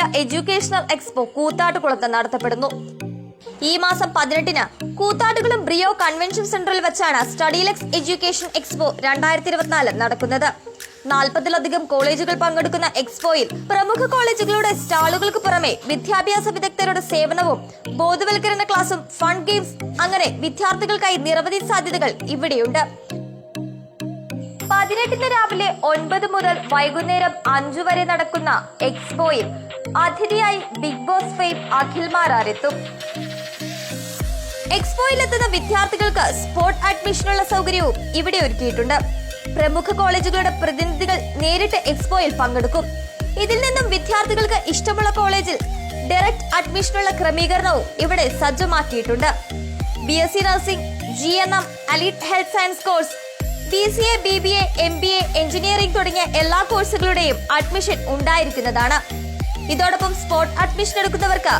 India educational expo കൂത്താട്ടുകുളത്ത് നടത്തപ്പെടുന്നു. ഈ മാസം പതിനെട്ടിന് കൂത്താട്ടുകുളം ബ്രിയോ കൺവെൻഷൻ സെന്ററിൽ വെച്ചാണ് സ്റ്റഡിലെക്സ് എഡ്യൂക്കേഷൻ എക്സ്പോ രണ്ടായിരത്തി ഇരുപത്തിനാല് നടക്കുന്നത്. നാൽപ്പതിലധികം കോളേജുകൾ പങ്കെടുക്കുന്ന എക്സ്പോയിൽ പ്രമുഖ കോളേജുകളുടെ സ്റ്റാളുകൾക്ക് പുറമെ വിദ്യാഭ്യാസ വിദഗ്ധരുടെ സേവനവും ബോധവൽക്കരണ ക്ലാസും ഫൺ ഗെയിംസ് അങ്ങനെ വിദ്യാർത്ഥികൾക്കായി നിരവധി സാധ്യതകൾ ഇവിടെയുണ്ട്. പതിനെട്ടിന് രാവിലെ ഒൻപത് മുതൽ വൈകുന്നേരം അഞ്ചു വരെ നടക്കുന്ന എക്സ്പോയിൽ അതിഥിയായി ബിഗ് ബോസ് ഫെയിം എത്തും എക്സ്പോയിലെത്തുന്ന വിദ്യാർത്ഥികൾക്ക് സ്പോട്ട് അഡ്മിഷനുള്ള സൗകര്യവും ഇവിടെ ഒരുക്കിയിട്ടുണ്ട്. പ്രമുഖ കോളേജുകളുടെ പ്രതിനിധികൾ നേരിട്ട് എക്സ്പോയിൽ പങ്കെടുക്കും. ഇതിൽ നിന്നും വിദ്യാർത്ഥികൾക്ക് ഇഷ്ടമുള്ള കോളേജിൽ ഡയറക്റ്റ് അഡ്മിഷനുള്ള ക്രമീകരണവും ഇവിടെ സജ്ജമാക്കിയിട്ടുണ്ട്. B S C nursing G N M allied health science course B C A B B A M B A engineering തുടങ്ങിയ എല്ലാ കോഴ്സുകളുടെയും അഡ്മിഷൻ ഉണ്ടായിരിക്കുന്നതാണ്. ഇതോടൊപ്പം സ്പോട്ട് അഡ്മിഷൻ എടുക്കുന്നവർക്ക്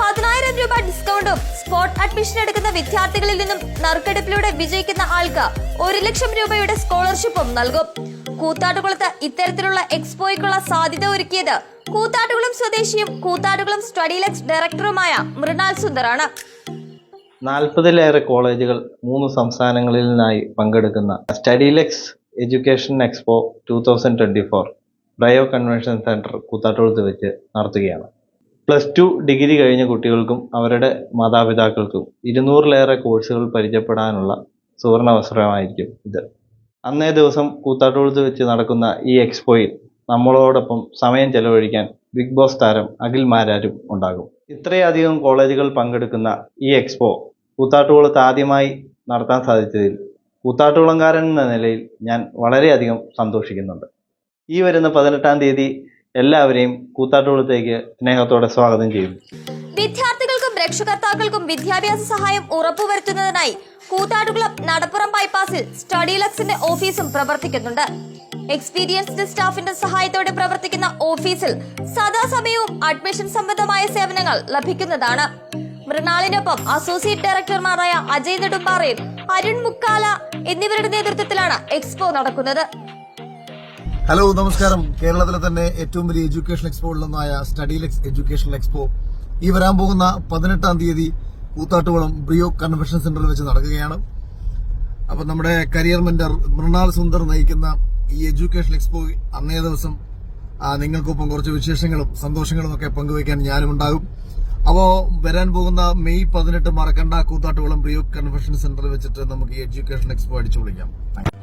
പതിനായിരം രൂപ ഡിസ്കൗണ്ടും സ്പോട്ട് അഡ്മിഷൻ എടുക്കുന്ന വിദ്യാർത്ഥികളിൽ നിന്നും നറുക്കെടുപ്പിലൂടെ വിജയിക്കുന്ന ആൾക്ക് ഒരു ലക്ഷം രൂപയുടെ സ്കോളർഷിപ്പും നൽകും. കൂത്താട്ടുകുളത്ത് ഇത്തരത്തിലുള്ള എക്സ്പോയ്ക്കുള്ള സാധ്യത ഒരുക്കിയത് കൂത്താട്ടുകുളം സ്വദേശിയും കൂത്താട്ടുകുളം സ്റ്റഡി ലക്സ് ഡയറക്ടറുമായ മൃണാൽ സുന്ദറാണ്. നാൽപ്പതിലേറെ കോളേജുകൾ മൂന്ന് സംസ്ഥാനങ്ങളിൽ നിന്നായി പങ്കെടുക്കുന്ന study lex education expo two thousand twenty four. Bio convention centre കൂത്താട്ടുകുളത്ത് വെച്ച് നടത്തുകയാണ്. പ്ലസ് ടു ഡിഗ്രി കഴിഞ്ഞ കുട്ടികൾക്കും അവരുടെ മാതാപിതാക്കൾക്കും ഇരുന്നൂറിലേറെ കോഴ്സുകൾ പരിചയപ്പെടാനുള്ള സുവർണാവസരമായിരിക്കും ഇത്. അന്നേ ദിവസം കൂത്താട്ടുകുളത്ത് വെച്ച് നടക്കുന്ന ഈ എക്സ്പോയിൽ നമ്മളോടൊപ്പം സമയം ചെലവഴിക്കാൻ ബിഗ് ബോസ് താരം അഖിൽ മാരാരും ഉണ്ടാകും. ഇത്രയധികം കോളേജുകൾ പങ്കെടുക്കുന്ന ഈ എക്സ്പോ കൂത്താട്ടുകുളത്ത് ആദ്യമായി നടത്താൻ സാധിച്ചതിൽ കൂത്താട്ടുകുളംകാരൻ എന്ന നിലയിൽ ഞാൻ വളരെയധികം സന്തോഷിക്കുന്നുണ്ട്. ഈ വരുന്ന പതിനെട്ടാം തീയതി എല്ലാവരെയും കൂത്താട്ടുകുളത്തേക്ക് സ്നേഹത്തോടെ സ്വാഗതം ചെയ്യുന്നു വിദ്യാർത്ഥികൾക്കും രക്ഷകർത്താക്കൾക്കും വിദ്യാഭ്യാസ സഹായം ഉറപ്പുവരുത്തുന്നതിനായി കൂത്താട്ടുകുളം നടപ്പുറം ബൈപ്പാസിൽ സ്റ്റഡി ലക്സിന്റെ ഓഫീസും പ്രവർത്തിക്കുന്നുണ്ട്. എക്സ്പീരിയൻസ്ഡ് സ്റ്റാഫിന്റെ സഹായത്തോടെ പ്രവർത്തിക്കുന്ന ഓഫീസിൽ സദാസമയവും അഡ്മിഷൻ സംബന്ധമായ സേവനങ്ങൾ ലഭിക്കുന്നതാണ്. മൃണാളിനൊപ്പം അസോസിയേറ്റ് ഡയറക്ടർമാരായ അജയ് നെടുമ്പാറയും അരുൺ മുക്കാല എന്നിവരുടെ നേതൃത്വത്തിലാണ് എക്സ്പോ നടക്കുന്നത്. ഹലോ നമസ്കാരം. കേരളത്തിലെ തന്നെ ഏറ്റവും വലിയ എഡ്യൂക്കേഷൻ എക്സ്പോയിലൊന്നായ സ്റ്റഡി ലെക്സ് എഡ്യൂക്കേഷൻ എക്സ്പോ ഈ വരാൻ പോകുന്ന പതിനെട്ടാം തീയതി കൂത്താട്ടുകുളം ബ്രിയോ കൺവെൻഷൻ സെന്ററിൽ വെച്ച് നടക്കുകയാണ്. അപ്പൊ നമ്മുടെ കരിയർ മെന്റർ മൃണാൾ സുന്ദർ നയിക്കുന്ന ഈ എഡ്യൂക്കേഷൻ എക്സ്പോ അന്നേ ദിവസം നിങ്ങൾക്കൊപ്പം കുറച്ച് വിശേഷങ്ങളും സന്തോഷങ്ങളും ഒക്കെ പങ്കുവയ്ക്കാൻ ഞാനും ഉണ്ടാകും. അപ്പോൾ വരാൻ പോകുന്ന മെയ് പതിനെട്ട് മറക്കണ്ട കൂത്താട്ടുകുളം ബ്രിയോ കൺവെൻഷൻ സെന്ററിൽ വെച്ചിട്ട് നമുക്ക് ഈ എഡ്യൂക്കേഷൻ എക്സ്പോ അടിച്ചു വിളിക്കാം